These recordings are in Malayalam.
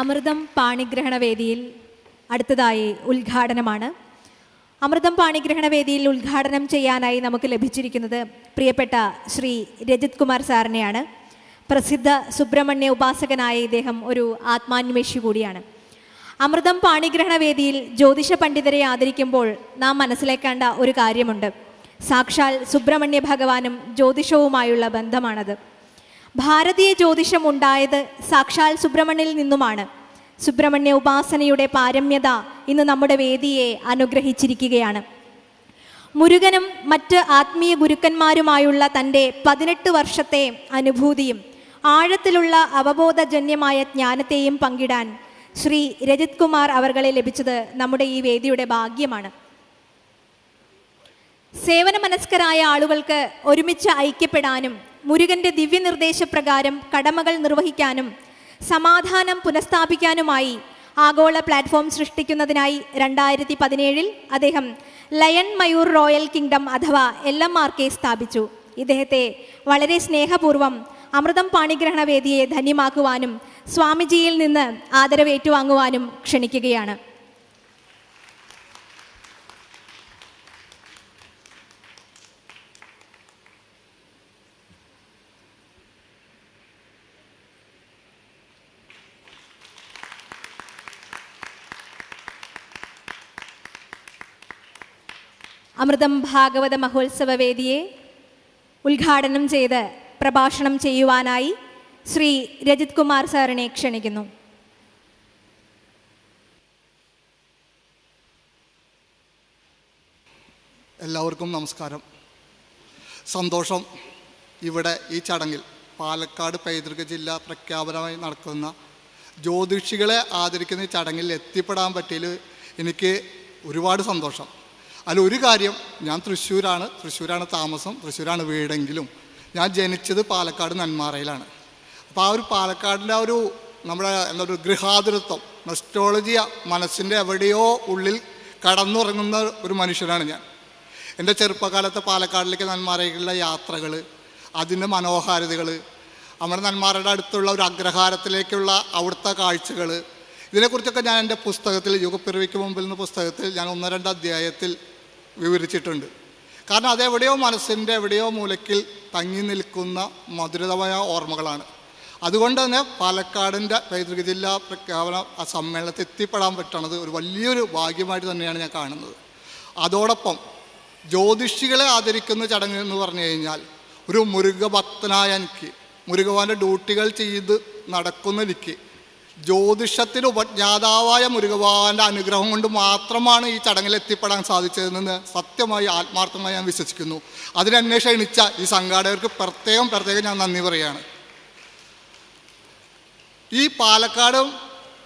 അമൃതം പാണിഗ്രഹണ വേദിയിൽ അടുത്തതായി ഉദ്ഘാടനമാണ്. അമൃതം പാണിഗ്രഹണ വേദിയിൽ ഉദ്ഘാടനം ചെയ്യാനായി നമുക്ക് ലഭിച്ചിരിക്കുന്നത് പ്രിയപ്പെട്ട ശ്രീ രജിത് കുമാർ സാറിനെയാണ്. പ്രസിദ്ധ സുബ്രഹ്മണ്യ ഉപാസകനായ ഇദ്ദേഹം ഒരു ആത്മാന്വേഷി കൂടിയാണ്. അമൃതം പാണിഗ്രഹണ വേദിയിൽ ജ്യോതിഷ പണ്ഡിതരെ ആദരിക്കുമ്പോൾ നാം മനസ്സിലാക്കേണ്ട ഒരു കാര്യമുണ്ട്. സാക്ഷാൽ സുബ്രഹ്മണ്യ ഭഗവാനും ജ്യോതിഷവുമായുള്ള ബന്ധമാണത്. ഭാരതീയ ജ്യോതിഷം ഉണ്ടായത് സാക്ഷാൽ സുബ്രഹ്മണ്യനിൽ നിന്നുമാണ്. സുബ്രഹ്മണ്യ ഉപാസനയുടെ പാരമ്യത ഇന്ന് നമ്മുടെ വേദിയെ അനുഗ്രഹിച്ചിരിക്കുകയാണ്. മുരുകനും മറ്റ് ആത്മീയ ഗുരുക്കന്മാരുമായുള്ള തന്റെ പതിനെട്ട് വർഷത്തെ അനുഭൂതിയും ആഴത്തിലുള്ള അവബോധജന്യമായ ജ്ഞാനത്തെയും പങ്കിടാൻ ശ്രീ രജിത് കുമാർ അവർകളെ ലഭിച്ചത് നമ്മുടെ ഈ വേദിയുടെ ഭാഗ്യമാണ്. സേവന മനസ്കരായ ആളുകൾക്ക് ഒരുമിച്ച് ഐക്യപ്പെടാനും മുരുകന്റെ ദിവ്യനിർദ്ദേശപ്രകാരം കടമകൾ നിർവഹിക്കാനും സമാധാനം പുനഃസ്ഥാപിക്കാനുമായി ആഗോള പ്ലാറ്റ്ഫോം സൃഷ്ടിക്കുന്നതിനായി രണ്ടായിരത്തി പതിനേഴിൽ അദ്ദേഹം ലയൺ മയൂർ റോയൽ കിങ്ഡം അഥവാ എൽ എം ആർ കെ സ്ഥാപിച്ചു. ഇദ്ദേഹത്തെ വളരെ സ്നേഹപൂർവം അമൃതം പാണിഗ്രഹണ വേദിയെ ധന്യമാക്കുവാനും സ്വാമിജിയിൽ നിന്ന് ആദരവേറ്റുവാങ്ങുവാനും ക്ഷണിക്കുകയാണ്. അമൃതം ഭാഗവത മഹോത്സവ വേദിയെ ഉദ്ഘാടനം ചെയ്ത് പ്രഭാഷണം ചെയ്യുവാനായി ശ്രീ രജിത് കുമാർ സാറിനെ ക്ഷണിക്കുന്നു. എല്ലാവർക്കും നമസ്കാരം. സന്തോഷം. ഇവിടെ ഈ ചടങ്ങിൽ പാലക്കാട് പൈതൃക ജില്ല പ്രഖ്യാപനമായി നടക്കുന്ന ജ്യോതിഷികളെ ആദരിക്കുന്ന ചടങ്ങിൽ എത്തിപ്പെടാൻ പറ്റിയതിൽ എനിക്ക് ഒരുപാട് സന്തോഷം. അതിൽ ഒരു കാര്യം. ഞാൻ തൃശ്ശൂരാണ്. തൃശ്ശൂരാണ് താമസം. തൃശ്ശൂരാണ് വീടെങ്കിലും. ഞാൻ ജനിച്ചത് പാലക്കാട് നന്മാറയിലാണ്. അപ്പോൾ ആ ഒരു പാലക്കാടിന്റെ ആ ഒരു നമ്മുടെ എന്താ ഒരു ഗൃഹാതുരത്വം നെസ്റ്റോളജിയ മനസ്സിന്റെ എവിടെയോ ഉള്ളിൽ കടന്നുറങ്ങുന്ന ഒരു മനുഷ്യനാണ് ഞാൻ. എന്റെ ചെറുപ്പകാലത്തെ പാലക്കാടിലേക്ക് നന്മാറയിലുള്ള യാത്രകൾ അതിന്റെ മനോഹാരിതകൾ നമ്മുടെ നന്മാരുടെ അടുത്തുള്ള ഒരു അഗ്രഹാരത്തിലേക്കുള്ള അവിടുത്തെ കാഴ്ചകൾ ഇതിനെക്കുറിച്ചൊക്കെ ഞാൻ എന്റെ പുസ്തകത്തിൽ യുഗപ്പിറവിക്ക് മുമ്പിൽ നിന്ന് പുസ്തകത്തിൽ ഞാൻ ഒന്ന് രണ്ട് അധ്യായത്തിൽ വിവരിച്ചിട്ടുണ്ട്. കാരണം അതെവിടെയോ മനസ്സിന്റെ എവിടെയോ മൂലക്കിൽ തങ്ങി നിൽക്കുന്ന മധുരതമായ ഓർമ്മകളാണ്. അതുകൊണ്ട് തന്നെ പാലക്കാടിന്റെ പൈതൃക ജില്ലാ പ്രഖ്യാപന സമ്മേളനത്തിൽ എത്തിപ്പെടാൻ പറ്റണത് ഒരു വലിയൊരു ഭാഗ്യമായിട്ട് തന്നെയാണ് ഞാൻ കാണുന്നത്. അതോടൊപ്പം ജ്യോതിഷികളെ ആദരിക്കുന്ന ചടങ്ങ് എന്ന് പറഞ്ഞു കഴിഞ്ഞാൽ ഒരു മുരുകഭക്തനായ എനിക്ക് മുരുകവാന്റെ ഡ്യൂട്ടികൾ ചെയ്ത് നടക്കുന്ന എനിക്ക് ജ്യോതിഷത്തിന് ഉപജ്ഞാതാവായ മുരുകഭഗവാന്റെ അനുഗ്രഹം കൊണ്ട് മാത്രമാണ് ഈ ചടങ്ങിൽ എത്തിപ്പെടാൻ സാധിച്ചതെന്ന് സത്യമായി ആത്മാർത്ഥമായി ഞാൻ വിശ്വസിക്കുന്നു. അതിനെന്നെ ക്ഷണിച്ച ഈ സംഘാടകർക്ക് പ്രത്യേകം പ്രത്യേകം ഞാൻ നന്ദി പറയുകയാണ്. ഈ പാലക്കാടും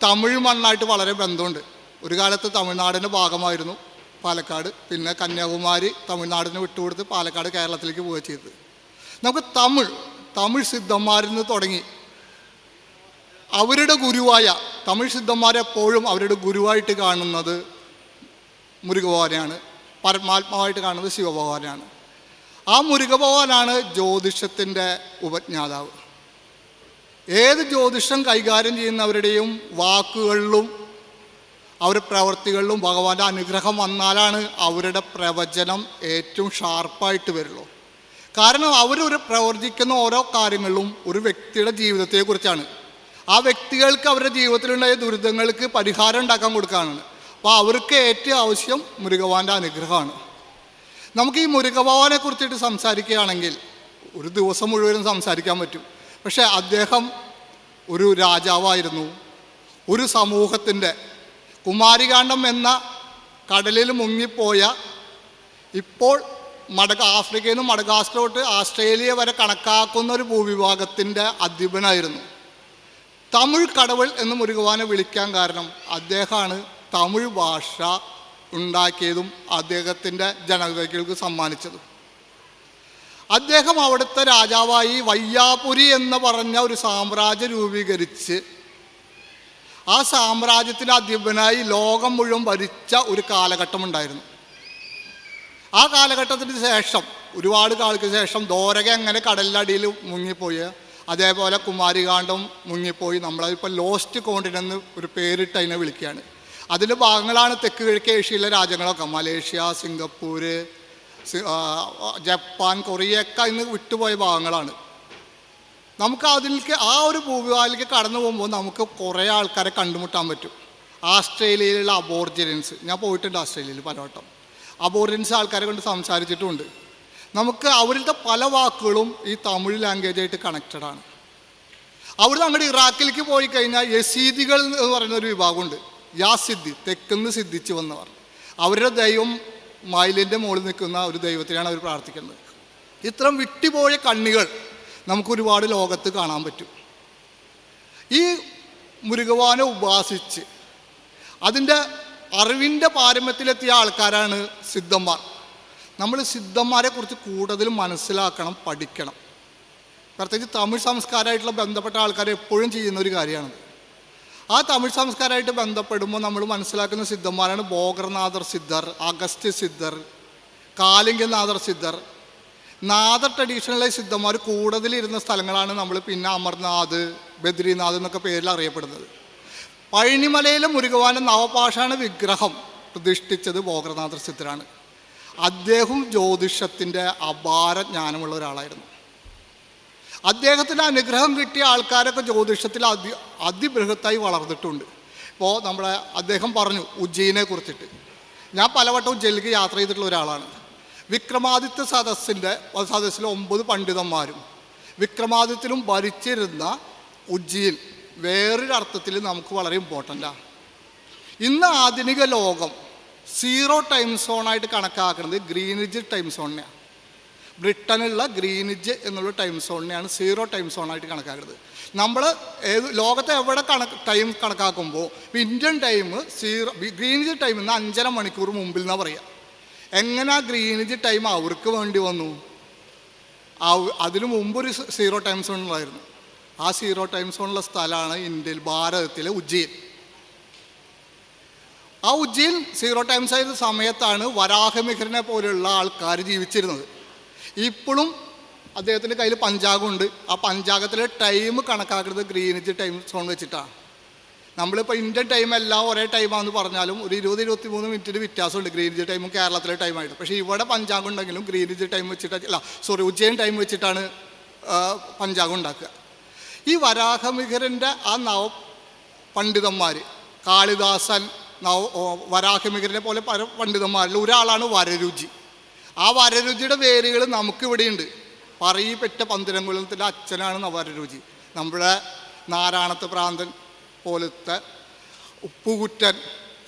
തമിഴ് മണ്ണായിട്ട് വളരെ ബന്ധമുണ്ട്. ഒരു കാലത്ത് തമിഴ്നാടിന്റെ ഭാഗമായിരുന്നു പാലക്കാട് പിന്നെ കന്യാകുമാരി തമിഴ്നാടിന് വിട്ടുകൊടുത്ത് പാലക്കാട് കേരളത്തിലേക്ക് പോവുക ചെയ്തത്. നമുക്ക് തമിഴ് തമിഴ് സിദ്ധന്മാരിൽ നിന്ന് തുടങ്ങി അവരുടെ ഗുരുവായ തമിഴ് സിദ്ധന്മാരെ സിദ്ധന്മാരെപ്പോഴും അവരുടെ ഗുരുവായിട്ട് കാണുന്നത് മുരുകഭഗവാനെയാണ് പരമാത്മാവായിട്ട് കാണുന്നത് ശിവഭഗവാനാണ് ആ മുരുകഭഗവാനാണ് ജ്യോതിഷത്തിന്റെ ഉപജ്ഞാതാവ്. ഏത് ജ്യോതിഷം കൈകാര്യം ചെയ്യുന്നവരുടെയും വാക്കുകളിലും അവരുടെ പ്രവൃത്തികളിലും ഭഗവാന്റെ അനുഗ്രഹം വന്നാലാണ് അവരുടെ പ്രവചനം ഏറ്റവും ഷാർപ്പായിട്ട് വരുള്ളൂ. കാരണം അവരൊരു പ്രവർത്തിക്കുന്ന ഓരോ കാര്യങ്ങളിലും ഒരു വ്യക്തിയുടെ ജീവിതത്തെക്കുറിച്ചാണ്. ആ വ്യക്തികൾക്ക് അവരുടെ ജീവിതത്തിലുണ്ടായ ദുരിതങ്ങൾക്ക് പരിഹാരം ഉണ്ടാക്കാൻ കൊടുക്കാനാണ്. അപ്പോൾ അവർക്ക് ഏറ്റവും ആവശ്യം മുരുകവാന്റെ അനുഗ്രഹമാണ്. നമുക്ക് ഈ മുരുകവാനെ കുറിച്ചിട്ട് സംസാരിക്കുകയാണെങ്കിൽ ഒരു ദിവസം മുഴുവനും സംസാരിക്കാൻ പറ്റും. പക്ഷേ അദ്ദേഹം ഒരു രാജാവായിരുന്നു. ഒരു സമൂഹത്തിന്റെ കുമാരികാണ്ഡം എന്ന കടലിൽ മുങ്ങിപ്പോയ ഇപ്പോൾ മടക ആഫ്രിക്കയിൽ നിന്ന് മടഗാസ്കറോട്ട് ആസ്ട്രേലിയ വരെ കണക്കാക്കുന്ന ഒരു ഭൂവിഭാഗത്തിന്റെ അധിപനായിരുന്നു. തമിഴ് കടവൾ എന്ന് മുരുകവാനെ വിളിക്കാൻ കാരണം അദ്ദേഹമാണ് തമിഴ് ഭാഷ ഉണ്ടാക്കിയതും അദ്ദേഹത്തിന്റെ ജനതകൾക്ക് സമ്മാനിച്ചതും. അദ്ദേഹം അവിടുത്തെ രാജാവായി വയ്യാപുരി എന്ന് പറഞ്ഞ ഒരു സാമ്രാജ്യം രൂപീകരിച്ച് ആ സാമ്രാജ്യത്തിന്റെ അധിപനായി ലോകം മുഴുവൻ ഭരിച്ച ഒരു കാലഘട്ടമുണ്ടായിരുന്നു. ആ കാലഘട്ടത്തിന് ശേഷം ഒരുപാട് കാലത്തിന് ശേഷം ദോരക എങ്ങനെ കടലിനടിയിൽ മുങ്ങിപ്പോയ? അതേപോലെ കുമാരികാന്ഡം മുങ്ങിപ്പോയി. നമ്മളിപ്പോൾ ലോസ്റ്റ് കോണ്ടിനെന്ന് ഒരു പേരിട്ട് അതിനെ വിളിക്കുകയാണ്. അതിന്റെ ഭാഗങ്ങളാണ് തെക്ക് കിഴക്കേ ഏഷ്യയിലെ രാജ്യങ്ങളൊക്കെ. മലേഷ്യ സിംഗപ്പൂർ ജപ്പാൻ കൊറിയയൊക്കെ ഇന്ന് വിട്ടുപോയ ഭാഗങ്ങളാണ്. നമുക്ക് അതിലേക്ക് ആ ഒരു ഭൂവിഭാഗത്തിലേക്ക് കടന്നു പോകുമ്പോൾ നമുക്ക് കുറേ ആൾക്കാരെ കണ്ടുമുട്ടാൻ പറ്റും. ആസ്ട്രേലിയയിലുള്ള അബോർജിനൻസ് ഞാൻ പോയിട്ടുണ്ട് ആസ്ട്രേലിയയിൽ പലവട്ടം. അബോർജിനൻസ് ആൾക്കാരെ കൊണ്ട് സംസാരിച്ചിട്ടുമുണ്ട്. നമുക്ക് അവരുടെ പല വാക്കുകളും ഈ തമിഴ് ലാംഗ്വേജായിട്ട് കണക്റ്റഡ് ആണ്. അവിടുന്ന് അങ്ങോട്ട് ഇറാഖിലേക്ക് പോയി കഴിഞ്ഞാൽ യസീദികൾ എന്ന് പറയുന്ന ഒരു വിഭാഗമുണ്ട്. യാ സിദ്ധി തെക്കുന്ന് സിദ്ധിച്ച് വന്നവർ. അവരുടെ ദൈവം മയിലിന്റെ മുകളിൽ നിൽക്കുന്ന ഒരു ദൈവത്തിനാണ് അവർ പ്രാർത്ഥിക്കുന്നത്. ഇത്തരം വിട്ടുപോയ കണ്ണികൾ നമുക്ക് ഒരുപാട് ലോകത്ത് കാണാൻ പറ്റും. ഈ മുരുകവാനെ ഉപാസിച്ച് അതിന്റെ അറിവിന്റെ പാരമ്യത്തിലെത്തിയ ആൾക്കാരാണ് സിദ്ധന്മാർ. നമ്മൾ സിദ്ധന്മാരെ കുറിച്ച് കൂടുതൽ മനസ്സിലാക്കണം പഠിക്കണം. പ്രത്യേകിച്ച് തമിഴ് സംസ്കാരമായിട്ടുള്ള ബന്ധപ്പെട്ട ആൾക്കാർ എപ്പോഴും ചെയ്യുന്ന ഒരു കാര്യമാണ്. ആ തമിഴ് സംസ്കാരമായിട്ട് ബന്ധപ്പെടുമ്പോൾ നമ്മൾ മനസ്സിലാക്കുന്ന സിദ്ധന്മാരാണ് ബോഗർനാഥർ സിദ്ധർ അഗസ്ത്യ സിദ്ധർ കാലിംഗനാഥർ സിദ്ധർ. നാദർ ട്രഡീഷണലെ സിദ്ധന്മാർ കൂടുതലിരുന്ന സ്ഥലങ്ങളാണ് നമ്മൾ പിന്നെ അമർനാഥ് ബദ്രിനാഥ് എന്നൊക്കെ പേരിൽ അറിയപ്പെടുന്നത്. പഴനിമലയിലെ മുരുകവാന നവപാഷാണ വിഗ്രഹം പ്രതിഷ്ഠിച്ചത് ബോഗർനാഥർ സിദ്ധരാണ്. അദ്ദേഹം ജ്യോതിഷത്തിന്റെ അപാര ജ്ഞാനമുള്ള ഒരാളായിരുന്നു. അദ്ദേഹത്തിന് അനുഗ്രഹം കിട്ടിയ ആൾക്കാരൊക്കെ ജ്യോതിഷത്തിൽ അതി അതിബൃഹത്തായി വളർന്നിട്ടുണ്ട്. ഇപ്പോൾ നമ്മളെ അദ്ദേഹം പറഞ്ഞു ഉജ്ജയിനെ കുറിച്ചിട്ട്. ഞാൻ പലവട്ടം ഉജ്ജയിലേക്ക് യാത്ര ചെയ്തിട്ടുള്ള ഒരാളാണ്. വിക്രമാദിത്യ സദസ്സിന്റെ സദസ്സിലെ ഒമ്പത് പണ്ഡിതന്മാരും വിക്രമാദിത്യനും ഭരിച്ചിരുന്ന ഉജ്ജയിൻ വേറൊരു അർത്ഥത്തിൽ നമുക്ക് വളരെ ഇമ്പോർട്ടന്റാണ് ഇന്ന് ആധുനിക ലോകം സീറോ ടൈം സോണായിട്ട് കണക്കാക്കുന്നത് ഗ്രീനിജ് ടൈം സോണിനെയാണ് ബ്രിട്ടനുള്ള ഗ്രീനിജ് എന്നുള്ള ടൈം സോണിനെയാണ് സീറോ ടൈം സോണായിട്ട് കണക്കാക്കുന്നത് നമ്മൾ ഏത് ലോകത്തെ എവിടെ കണക്ക് ടൈം കണക്കാക്കുമ്പോൾ Indian time zero Greenwich time ഇന്ന് അഞ്ചര മണിക്കൂർ മുമ്പിൽ നിന്നാണ് പറയുക എങ്ങനെ ആ ഗ്രീനിജ് ടൈം അവർക്ക് വേണ്ടി വന്നു? അതിനു മുമ്പൊരു സീറോ ടൈം സോൺ ഉണ്ടായിരുന്നു. ആ സീറോ ടൈം സോണുള്ള സ്ഥലമാണ് ഇന്ത്യയിൽ ഭാരതത്തിലെ ഉജ്ജയിൻ. ആ ഉജ്ജയിൻ സീറോ ടൈംസ് ആയിരുന്ന സമയത്താണ് വരാഹമിഹിറിനെ പോലെയുള്ള ആൾക്കാർ ജീവിച്ചിരുന്നത്. ഇപ്പോഴും അദ്ദേഹത്തിന്റെ കയ്യിൽ പഞ്ചാഗമുണ്ട്. ആ പഞ്ചാഗത്തിലെ ടൈം കണക്കാക്കുന്നത് ഗ്രീനിച്ച് ടൈം സോൺ വെച്ചിട്ടാണ്. നമ്മളിപ്പോൾ ഇന്ത്യൻ ടൈം എല്ലാം ഒരേ ടൈമാണെന്ന് പറഞ്ഞാലും ഒരു ഇരുപത് ഇരുപത്തി മൂന്ന് മിനിറ്റിന് വ്യത്യാസമുണ്ട് ഗ്രീനിച്ച് ടൈമും കേരളത്തിലെ ടൈമായിട്ട് പക്ഷേ ഇവിടെ പഞ്ചാഗം ഉണ്ടെങ്കിലും ഗ്രീനിച്ച് ടൈം വെച്ചിട്ട് അല്ല സോറി ഉജ്ജയൻ ടൈം വെച്ചിട്ടാണ് പഞ്ചാഗം ഉണ്ടാക്കുക. ഈ വരാഹമിഹരന്റെ ആ നവ പണ്ഡിതന്മാർ കാളിദാസൻ ഓ, പോലെ പല പണ്ഡിതന്മാരിൽ ഒരാളാണ് വരരുചി. ആ വരരുചിയുടെ വേരുകൾ നമുക്കിവിടെയുണ്ട് പറയിപ്പറ്റ പന്തിരംകുലത്തിന്റെ അച്ഛനാണ് വരരുചി. നമ്മുടെ നാരായണത്ത് പ്രാന്തൻ പോലത്തെ ഉപ്പുകുറ്റൻ.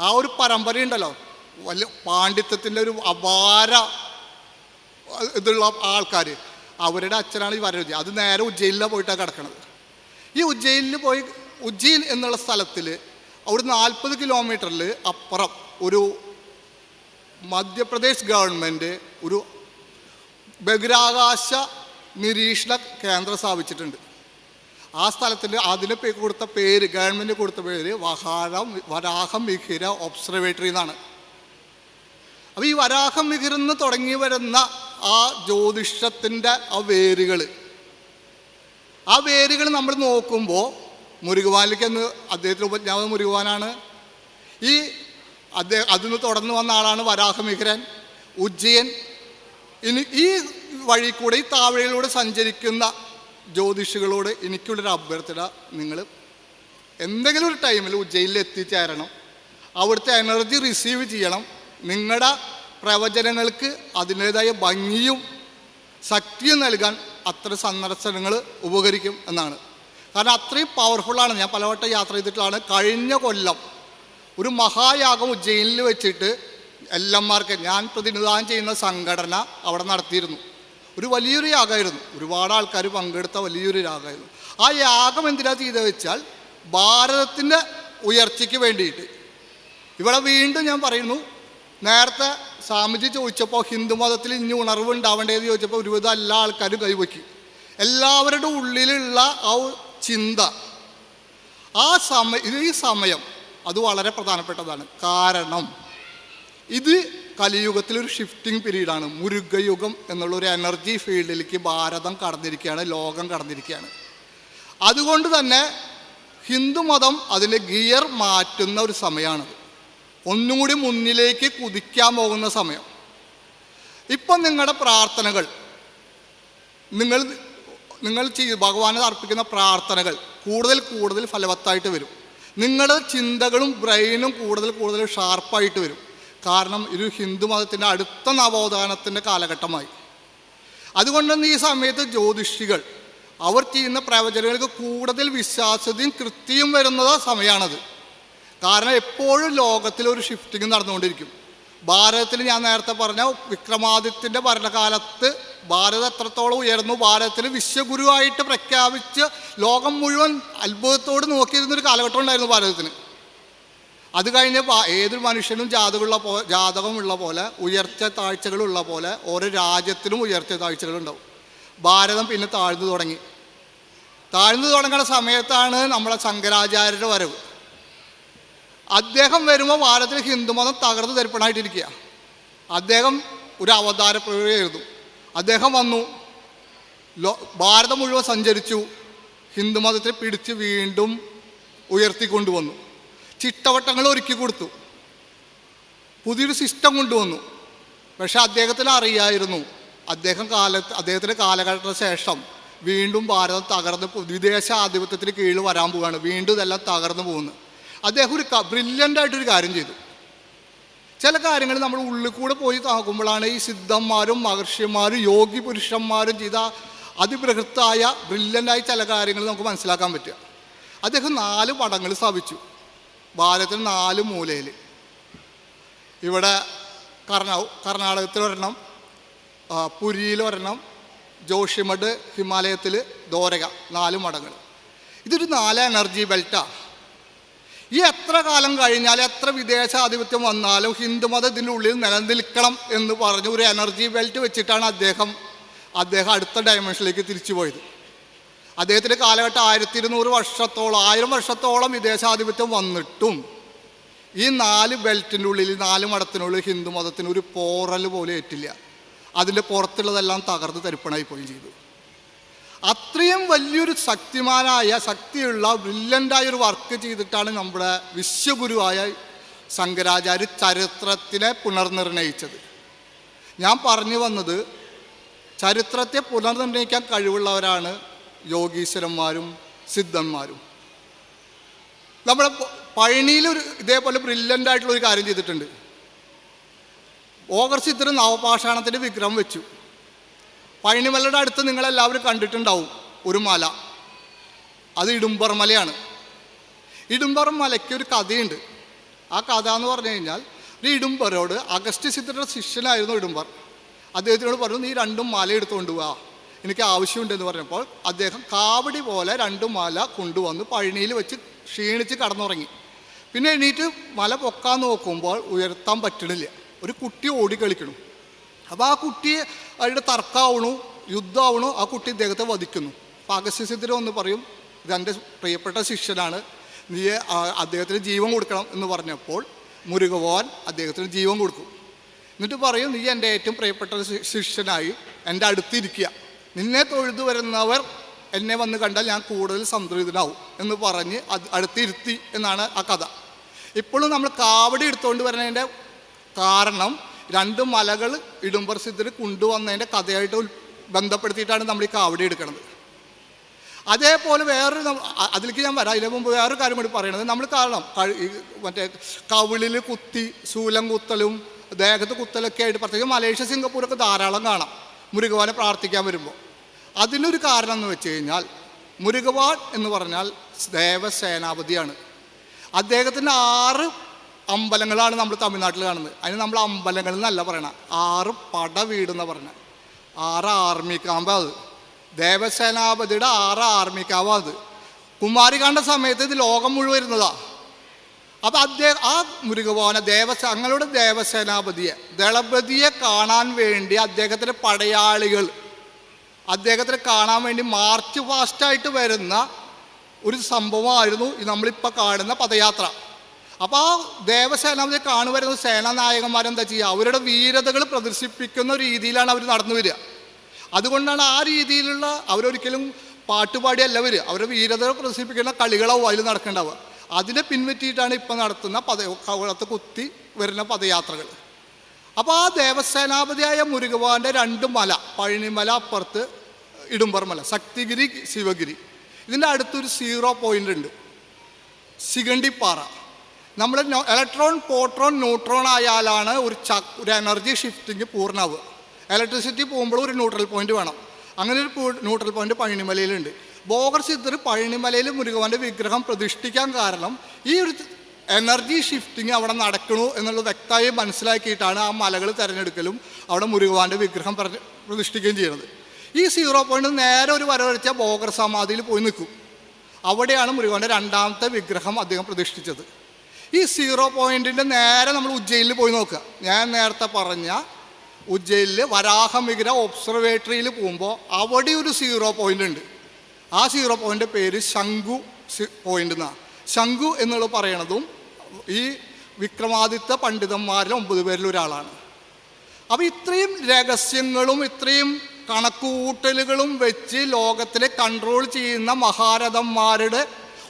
ആ ഒരു പരമ്പരയുണ്ടല്ലോ. വലിയ പാണ്ഡിത്യത്തിന്റെ ഒരു അപാര ഇതുള്ള ആൾക്കാർ അവരുടെ അച്ഛനാണ് ഈ വരരുചി. അത് നേരെ ഉജ്ജയിലാണ് പോയിട്ടാണ് കിടക്കുന്നത് ഈ ഉജ്ജയിലിൽ പോയി ഉജ്ജയിൽ എന്നുള്ള സ്ഥലത്തിൽ ഒരു നാൽപ്പത് കിലോമീറ്ററിൽ അപ്പുറം ഒരു മധ്യപ്രദേശ് ഗവൺമെന്റ് ഒരു ബഹിരാകാശ നിരീക്ഷണ കേന്ദ്രം സ്ഥാപിച്ചിട്ടുണ്ട്. ആ സ്ഥലത്തിൽ അതിന് കൊടുത്ത പേര് ഗവൺമെന്റ് കൊടുത്ത പേര് വഹാരം വരാഹം വിഹിര ഒബ്സർവേറ്ററി എന്നാണ്. അപ്പോൾ ഈ വരാഹം വിഹിരുന്ന് തുടങ്ങി വരുന്ന ആ ജ്യോതിഷത്തിന്റെ ആ വേരുകൾ ആ വേരുകൾ നമ്മൾ നോക്കുമ്പോൾ മുരുകുവാനിലേക്ക് എന്ന് അദ്ദേഹത്തിന് ഉപജ്ഞാപനം മുരുകുവാനാണ്. ഈ അദ്ദേഹം അതിന് തുടർന്ന് വന്ന ആളാണ് വരാഹമിഹിരൻ ഉജ്ജയൻ. ഇനി ഈ വഴി കൂടെ ഈ താവഴയിലൂടെ സഞ്ചരിക്കുന്ന ജ്യോതിഷികളോട് എനിക്കുള്ളൊരു അഭ്യർത്ഥന നിങ്ങൾ എന്തെങ്കിലും ഒരു ടൈമിൽ ഉജ്ജയിലിൽ എത്തിച്ചേരണം. അവിടുത്തെ എനർജി റിസീവ് ചെയ്യണം. നിങ്ങളുടെ പ്രവചനങ്ങൾക്ക് അതിന്റേതായ ഭംഗിയും ശക്തിയും നൽകാൻ അത്ര സന്ദർശനങ്ങൾ ഉപകരിക്കും എന്നാണ്. കാരണം അത്രയും പവർഫുള്ളാണ് ഞാൻ പലവട്ടം യാത്ര ചെയ്തിട്ടാണ് കഴിഞ്ഞ കൊല്ലം ഒരു മഹായാഗം ഉജ്ജയിനിൽ വെച്ചിട്ട് എല്ലന്മാർക്ക് ഞാൻ പ്രതിനിധാനം ചെയ്യുന്ന സംഘടന അവിടെ നടത്തിയിരുന്നു. ഒരു വലിയൊരു യാഗമായിരുന്നു. ഒരുപാട് ആൾക്കാർ പങ്കെടുത്ത വലിയൊരു യാഗമായിരുന്നു. ആ യാഗം എന്തിനാ ചെയ്തത് വെച്ചാൽ ഭാരതത്തിന്റെ ഉയർച്ചയ്ക്ക് വേണ്ടിയിട്ട്. ഇവിടെ വീണ്ടും ഞാൻ പറയുന്നു നേരത്തെ സ്വാമിജി ചോദിച്ചപ്പോൾ ഹിന്ദു മതത്തിൽ ഇനി ഉണർവ് ഉണ്ടാവേണ്ടതെന്ന് ചോദിച്ചപ്പോൾ ഒരുവിധം എല്ലാ ആൾക്കാരും കൈവയ്ക്കും എല്ലാവരുടെ ഉള്ളിലുള്ള ആ ചിന്ത. ആ സമയം ഈ സമയം അത് വളരെ പ്രധാനപ്പെട്ടതാണ്. കാരണം ഇത് കലിയുഗത്തിലൊരു ഷിഫ്റ്റിംഗ് പീരീഡാണ് മുരുകയുഗം എന്നുള്ള ഒരു എനർജി ഫീൽഡിലേക്ക് ഭാരതം കടന്നിരിക്കുകയാണ് ലോകം കടന്നിരിക്കുകയാണ്. അതുകൊണ്ട് തന്നെ ഹിന്ദുമതം അതിന്റെ ഗിയർ മാറ്റുന്ന ഒരു സമയമാണത് ഒന്നും കൂടി മുന്നിലേക്ക് കുതിക്കാൻ പോകുന്ന സമയം. ഇപ്പം നിങ്ങളുടെ പ്രാർത്ഥനകൾ നിങ്ങൾ നിങ്ങൾ ചെയ്ത് ഭഗവാനെ അർപ്പിക്കുന്ന പ്രാർത്ഥനകൾ കൂടുതൽ കൂടുതൽ ഫലവത്തായിട്ട് വരും. നിങ്ങളുടെ ചിന്തകളും ബ്രെയിനും കൂടുതൽ കൂടുതൽ ഷാർപ്പായിട്ട് വരും. കാരണം ഒരു ഹിന്ദു മതത്തിന്റെ അടുത്ത നവോത്ഥാനത്തിന്റെ കാലഘട്ടമായി. അതുകൊണ്ട് തന്നെ ഈ സമയത്ത് ജ്യോതിഷികൾ അവർ ചെയ്യുന്ന പ്രവചനങ്ങൾക്ക് കൂടുതൽ വിശ്വാസ്യതയും കൃത്യവും വരുന്നത് സമയമാണത്. കാരണം എപ്പോഴും ലോകത്തിൽ ഒരു ഷിഫ്റ്റിംഗ് നടന്നുകൊണ്ടിരിക്കും. ഭാരതത്തിൽ ഞാൻ നേരത്തെ പറഞ്ഞ വിക്രമാദിത്യന്റെ ഭരണകാലത്ത് ഭാരതം എത്രത്തോളം ഉയർന്നു ഭാരതത്തിൽ വിശ്വഗുരുവായിട്ട് പ്രഖ്യാപിച്ച് ലോകം മുഴുവൻ അത്ഭുതത്തോട് നോക്കിയിരുന്നൊരു കാലഘട്ടം ഉണ്ടായിരുന്നു ഭാരതത്തിന്. അത് കഴിഞ്ഞ് ഏതൊരു മനുഷ്യനും ജാതകമുള്ള പോ ജാതകമുള്ള പോലെ ഉയർച്ച താഴ്ചകളുള്ള പോലെ ഓരോ രാജ്യത്തിനും ഉയർച്ച താഴ്ചകളുണ്ടാവും. ഭാരതം പിന്നെ താഴ്ന്നു തുടങ്ങി. താഴ്ന്നു തുടങ്ങുന്ന സമയത്താണ് നമ്മളെ ശങ്കരാചാര്യരുടെ വരവ്. അദ്ദേഹം വരുമ്പോൾ ഭാരതത്തിൽ ഹിന്ദുമതം തകർന്നു തരിപ്പണായിട്ടിരിക്കുക. അദ്ദേഹം ഒരു അവതാര പ്രക്രിയയായിരുന്നു അദ്ദേഹം വന്നു. ലോ ഭാരതം മുഴുവൻ സഞ്ചരിച്ചു. ഹിന്ദുമതത്തെ പിടിച്ച് വീണ്ടും ഉയർത്തിക്കൊണ്ടുവന്നു. ചിട്ടവട്ടങ്ങൾ ഒരുക്കി കൊടുത്തു. പുതിയൊരു സിസ്റ്റം കൊണ്ടുവന്നു. പക്ഷെ അദ്ദേഹത്തിന് അറിയായിരുന്നു. അദ്ദേഹം കാലത്ത് അദ്ദേഹത്തിന്റെ കാലഘട്ടത്തിന് ശേഷം വീണ്ടും ഭാരതം തകർന്ന് വിദേശ ആധിപത്യത്തിന് കീഴിൽ വരാൻ പോവുകയാണ്. വീണ്ടും ഇതെല്ലാം തകർന്നു പോകുന്നു. അദ്ദേഹം ഒരു ബ്രില്യന്റ് ആയിട്ടൊരു കാര്യം ചെയ്തു. ചില കാര്യങ്ങൾ നമ്മൾ ഉള്ളിൽ കൂടെ പോയി നോക്കുമ്പോഴാണ് ഈ സിദ്ധന്മാരും മഹർഷിമാരും യോഗി പുരുഷന്മാരും ചെയ്ത അതിബൃഹത്തായ ബ്രില്യന്റായ ചില കാര്യങ്ങൾ നമുക്ക് മനസ്സിലാക്കാൻ പറ്റുക. അദ്ദേഹം നാല് പടങ്ങൾ സ്ഥാപിച്ചു. ഭാരതത്തിൽ നാല് മൂലയിൽ. ഇവിടെ കർണാ കർണാടകത്തിൽ ഒരെണ്ണം പുരിയിൽ ഒരെണ്ണം ജോഷിമഡ് ഹിമാലയത്തിൽ ദോരക നാല് മടങ്ങൾ ഇതൊരു നാല് എനർജി ബെൽറ്റാണ് ഈ എത്ര കാലം കഴിഞ്ഞാൽ എത്ര വിദേശാധിപത്യം വന്നാലും ഹിന്ദുമതം ഇതിന്റെ ഉള്ളിൽ നിലനിൽക്കണം എന്ന് പറഞ്ഞ് ഒരു എനർജി ബെൽറ്റ് വെച്ചിട്ടാണ് അദ്ദേഹം അദ്ദേഹം അടുത്ത ഡയമെൻഷനിലേക്ക് തിരിച്ചു പോയത്. അദ്ദേഹത്തിന്റെ കാലഘട്ടം ആയിരത്തി ഇരുന്നൂറ് വർഷത്തോളം ആയിരം വർഷത്തോളം വിദേശാധിപത്യം വന്നിട്ടും ഈ നാല് ബെൽറ്റിന്റെ ഉള്ളിൽ നാല് മഠത്തിനുള്ളിൽ ഹിന്ദു മതത്തിന് ഒരു പോറൽ പോലും ഏറ്റില്ല. അതിന്റെ പുറത്തുള്ളതെല്ലാം തകർന്ന് തരിപ്പണായി പോയി ചെയ്തു. അത്രയും വലിയൊരു ശക്തിമാനായ ശക്തിയുള്ള ബ്രില്യന്റായ ഒരു വർക്ക് ചെയ്തിട്ടാണ് നമ്മുടെ വിശ്വഗുരുവായ ശങ്കരാചാര്യ ചരിത്രത്തിനെ പുനർനിർണയിച്ചത്. ഞാൻ പറഞ്ഞു വന്നത് ചരിത്രത്തെ പുനർനിർണയിക്കാൻ കഴിവുള്ളവരാണ് യോഗീശ്വരന്മാരും സിദ്ധന്മാരും. നമ്മുടെ പഴനിയിൽ പഴനിയിലൊരു ഇതേപോലെ ബ്രില്യന്റ് ആയിട്ടുള്ള ഒരു കാര്യം ചെയ്തിട്ടുണ്ട്. ഓഗർ ഇത്തരം നവപാഷാണത്തിന്റെ വിഗ്രഹം വെച്ചു. പഴനിമലയുടെ അടുത്ത് നിങ്ങളെല്ലാവരും കണ്ടിട്ടുണ്ടാവും ഒരു മല. അത് ഇടുമ്പർ മലയാണ്. ഇടുമ്പർ മലയ്ക്ക് ഒരു കഥയുണ്ട്. ആ കഥ എന്ന് പറഞ്ഞു കഴിഞ്ഞാൽ ഒരു ഇടുമ്പറോട് അഗസ്റ്റ് സിദ്ധരുടെ ശിഷ്യനായിരുന്നു ഇടുമ്പർ അദ്ദേഹത്തിനോട് പറഞ്ഞു നീ രണ്ടും മല എടുത്തുകൊണ്ട് പോവാ എനിക്ക് ആവശ്യമുണ്ടെന്ന് പറഞ്ഞപ്പോൾ അദ്ദേഹം കാവടി പോലെ രണ്ട് മല കൊണ്ടുവന്ന് പഴനിയിൽ വെച്ച് ക്ഷീണിച്ച് കടന്നുറങ്ങി. പിന്നെ എണീറ്റ് മല പൊക്കാൻ നോക്കുമ്പോൾ ഉയർത്താൻ പറ്റണില്ല. ഒരു കുട്ടി ഓടിക്കളിക്കണം അപ്പോൾ ആ കുട്ടിയെ അവരുടെ തർക്കമാവണു യുദ്ധമാവണു ആ കുട്ടി ഇദ്ദേഹത്തെ വധിക്കുന്നു. അപ്പോൾ അഗസ്യസിദ്ധര് ഒന്ന് പറയും ഇതെന്റെ പ്രിയപ്പെട്ട ശിഷ്യനാണ്. നീ അദ്ദേഹത്തിന് ജീവൻ കൊടുക്കണം എന്ന് പറഞ്ഞപ്പോൾ മുരുകഭവൻ അദ്ദേഹത്തിന് ജീവൻ കൊടുക്കും. എന്നിട്ട് പറയും നീ എന്റെ ഏറ്റവും പ്രിയപ്പെട്ട ശിഷ്യനായി എന്റെ അടുത്തിരിക്കുക. നിന്നെ തൊഴുതു വരുന്നവർ എന്നെ വന്ന് കണ്ടാൽ ഞാൻ കൂടുതൽ സംതൃപ്തനാവും എന്ന് പറഞ്ഞ് അത് അടുത്തിരുത്തി എന്നാണ് ആ കഥ. ഇപ്പോഴും നമ്മൾ കാവടി എടുത്തുകൊണ്ട് വരുന്നതിന്റെ കാരണം രണ്ട് മലകൾ ഇടുമ്പർ സിദ്ധർ കൊണ്ടുവന്നതിന്റെ കഥയായിട്ട് ബന്ധപ്പെടുത്തിയിട്ടാണ് നമ്മൾ ഈ കാവടി എടുക്കുന്നത് അതേപോലെ വേറൊരു അതിലേക്ക് ഞാൻ വരാം. ഇതിനു മുമ്പ് വേറൊരു കാര്യം കൂടി പറയണത്. നമ്മൾ കാരണം മറ്റേ കവിളിൽ കുത്തി ശൂലം കുത്തലും ദേഹത്ത് കുത്തലൊക്കെ ആയിട്ട് പ്രത്യേകിച്ച് മലേഷ്യ സിംഗപ്പൂരൊക്കെ ധാരാളം കാണാം. മുരുകവാനെ പ്രാർത്ഥിക്കാൻ വരുമ്പോൾ അതിനൊരു കാരണം എന്ന് വെച്ച് കഴിഞ്ഞാൽ മുരുകവാൻ എന്ന് പറഞ്ഞാൽ ദേവസേനാപതിയാണ്. അദ്ദേഹത്തിന്റെ ആറ് അമ്പലങ്ങളാണ് നമ്മൾ തമിഴ്നാട്ടിൽ കാണുന്നത്. അതിന് നമ്മൾ അമ്പലങ്ങൾ എന്നല്ല പറയണ ആറ് പട വീടെന്ന് പറഞ്ഞ ആറ് ആർമി അത്. ദേവസേനാപതിയുടെ ആറ് ആർമി ക്യാമ്പാ കുമാരി കണ്ട സമയത്ത് ഇത് ലോകം മുഴുവൻ ഇരുന്നതാ. അപ്പം അദ്ദേഹം ആ മുരുകഭവന ദേവസ ഞങ്ങളുടെ ദേവസേനാപതിയെ ദളപതിയെ കാണാൻ വേണ്ടി അദ്ദേഹത്തിന്റെ പടയാളികൾ അദ്ദേഹത്തിനെ കാണാൻ വേണ്ടി മാർച്ച് ഫാസ്റ്റായിട്ട് വരുന്ന ഒരു സംഭവമായിരുന്നു നമ്മളിപ്പോൾ കാണുന്ന പദയാത്ര. അപ്പോൾ ആ ദേവസേന കാണു വരുന്ന സേനാനായകന്മാരെന്താ ചെയ്യുക? അവരുടെ വീരതകൾ പ്രദർശിപ്പിക്കുന്ന രീതിയിലാണ് അവർ നടന്നു വരിക. അതുകൊണ്ടാണ് ആ രീതിയിലുള്ള അവരൊരിക്കലും പാട്ടുപാടിയല്ല വരിക അവരുടെ വീരത പ്രദർശിപ്പിക്കുന്ന കളികളാവും അതിൽ നടക്കേണ്ടാവുക അതിനെ പിൻവറ്റിയിട്ടാണ് ഇപ്പം നടത്തുന്ന പദ കവളത്ത് കുത്തി വരുന്ന പദയാത്രകൾ. അപ്പോൾ ആ ദേവസേനാപതിയായ മുരുകവാന്റെ രണ്ട് മല പഴനിമല അപ്പുറത്ത് ഇടുമ്പർമല ശക്തിഗിരി ശിവഗിരി. ഇതിന്റെ അടുത്തൊരു സീറോ പോയിന്റ് ഉണ്ട്. ശിഖണ്ഡിപ്പാറ. നമ്മൾ ഇലക്ട്രോൺ പോട്രോൺ ന്യൂട്രോൺ ആയാലാണ് ഒരു ച ഒരു എനർജി ഷിഫ്റ്റിങ് പൂർണമാവുക ഇലക്ട്രിസിറ്റി പോകുമ്പോൾ ഒരു ന്യൂട്രൽ പോയിന്റ് വേണം. അങ്ങനെ ഒരു ന്യൂട്രൽ പോയിന്റ് പഴനിമലയിലുണ്ട്. ബോഗർ സിദ്ധർ പഴനിമലയിൽ മുരുകവന്റെ വിഗ്രഹം പ്രതിഷ്ഠിക്കാൻ കാരണം ഈ ഒരു എനർജി ഷിഫ്റ്റിങ് അവിടെ നടക്കണു എന്നുള്ളത് വ്യക്തമായി മനസ്സിലാക്കിയിട്ടാണ് ആ മലകൾ തിരഞ്ഞെടുക്കലും അവിടെ മുരുകവാന്റെ വിഗ്രഹം പ്ര- പ്രതിഷ്ഠിക്കുകയും ചെയ്യുന്നത്. ഈ സീറോ പോയിന്റ് നേരെ ഒരു വരവരച്ച ബോഗർ സമാധിയിൽ പോയി നിൽക്കും. അവിടെയാണ് മുരുകവന്റെ രണ്ടാമത്തെ വിഗ്രഹം അദ്ദേഹം പ്രതിഷ്ഠിച്ചത്. ഈ സീറോ പോയിന്റിന്റെ നേരെ നമ്മൾ ഉജ്ജയിലിൽ പോയി നോക്കുക ഞാൻ നേരത്തെ പറഞ്ഞ ഉജ്ജയിലിൽ വരാഹം വിഗ്രഹ ഒബ്സർവേറ്ററിയിൽ പോകുമ്പോൾ അവിടെ ഒരു സീറോ പോയിന്റ് ഉണ്ട്. ആ സീറോ പോയിന്റ് പേര് ശംഖു പോയിന്റ് എന്നാണ് ശംഖു എന്നുള്ള പറയണതും ഈ വിക്രമാദിത്യ പണ്ഡിതന്മാരിൽ ഒമ്പത് പേരിൽ ഒരാളാണ്. അപ്പോൾ ഇത്രയും രഹസ്യങ്ങളും ഇത്രയും കണക്കുകൂട്ടലുകളും വെച്ച് ലോകത്തിലെ കൺട്രോൾ ചെയ്യുന്ന മഹാരഥന്മാരുടെ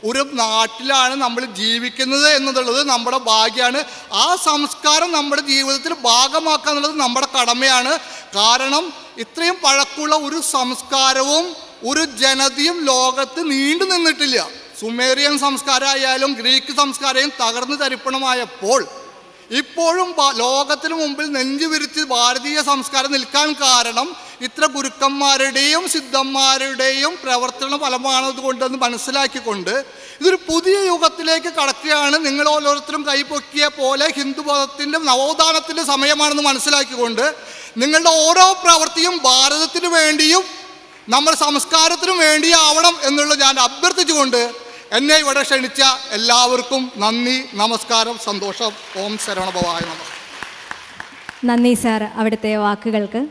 ഒരു നാട്ടിലാണ് നമ്മൾ ജീവിക്കുന്നത് എന്നുള്ളത് നമ്മുടെ ഭാഗ്യമാണ് ആ സംസ്കാരം നമ്മുടെ ജീവിതത്തിൽ ഭാഗമാക്കുക എന്നുള്ളത് നമ്മുടെ കടമയാണ്. കാരണം ഇത്രയും പഴക്കമുള്ള ഒരു സംസ്കാരവും ഒരു ജനതയും ലോകത്ത് നീണ്ടു നിന്നിട്ടില്ല. സുമേറിയൻ സംസ്കാരമായാലും ഗ്രീക്ക് സംസ്കാരവും തകർന്നു തരിപ്പണമായപ്പോൾ ഇപ്പോഴും ലോകത്തിന് മുമ്പിൽ നെഞ്ചു വിരിച്ച് ഭാരതീയ സംസ്കാരം നിൽക്കാൻ കാരണം ഇത്ര ഗുരുക്കന്മാരുടെയും സിദ്ധന്മാരുടെയും പ്രവർത്തന ഫലമാണത് കൊണ്ടെന്ന് മനസ്സിലാക്കിക്കൊണ്ട് ഇതൊരു പുതിയ യുഗത്തിലേക്ക് കടക്കുകയാണ് നിങ്ങൾ ഓരോരുത്തരും കൈപൊക്കിയ പോലെ ഹിന്ദു മതത്തിന്റെ നവോത്ഥാനത്തിന്റെ സമയമാണെന്ന് മനസ്സിലാക്കിക്കൊണ്ട് നിങ്ങളുടെ ഓരോ പ്രവൃത്തിയും ഭാരതത്തിന് വേണ്ടിയും നമ്മുടെ സംസ്കാരത്തിനും വേണ്ടിയാവണം എന്നുള്ള ഞാൻ അഭ്യർത്ഥിച്ചുകൊണ്ട് എന്നെ ഇവിടെ ക്ഷണിച്ച എല്ലാവർക്കും നന്ദി നമസ്കാരം സന്തോഷം. ഓം ശരണഭവായ നന്ദി സാർ അവിടുത്തെ വാക്കുകൾക്ക്.